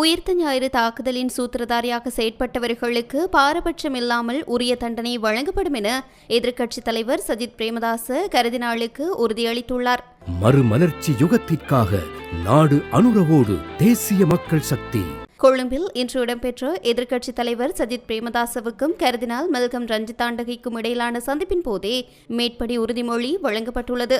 உயிர்த்த ஞாயிறு தாக்குதலின் சூத்திரதாரியாக செயற்பட்டவர்களுக்கு பாரபட்சம் இல்லாமல் உரிய தண்டனை வழங்கப்படும் என எதிர்க்கட்சித் தலைவர் சஜித் பிரேமதாச கருதினாளுக்கு உறுதியளித்துள்ளார். மறுமலர்ச்சி யுகத்திற்காக நாடு அனுரவோடு தேசிய மக்கள் சக்தி. கொழும்பில் இன்று இடம்பெற்ற எதிர்க்கட்சித் தலைவர் சஜித் பிரேமதாசவுக்கும் கருதினால் மல்கம் ரஞ்சிதாண்டகைக்கும் இடையிலான சந்திப்பின் போதே மேற்படி உறுதிமொழி வழங்கப்பட்டுள்ளது.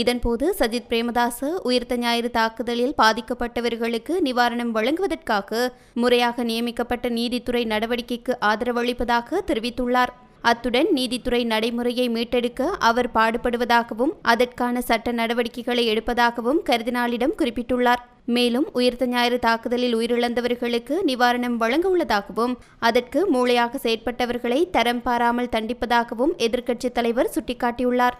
இதன்போது சஜித் பிரேமதாச உயிர்த்த ஞாயிறு தாக்குதலில் பாதிக்கப்பட்டவர்களுக்கு நிவாரணம் வழங்குவதற்காக முறையாக நியமிக்கப்பட்ட நீதித்துறை நடவடிக்கைக்கு ஆதரவளிப்பதாக தெரிவித்துள்ளார். அத்துடன் நீதித்துறை நடைமுறையை மீட்டெடுக்க அவர் பாடுபடுவதாகவும் அதற்கான சட்ட நடவடிக்கைகளை எடுப்பதாகவும் கருதினாலிடம் குறிப்பிட்டுள்ளார். மேலும் உயிர்த்த ஞாயிறு தாக்குதலில் உயிரிழந்தவர்களுக்கு நிவாரணம் வழங்க உள்ளதாகவும் அதற்கு மூளையாக செயற்பட்டவர்களை தரம் பாராமல் தண்டிப்பதாகவும் எதிர்க்கட்சித் தலைவர் சுட்டிக்காட்டியுள்ளார்.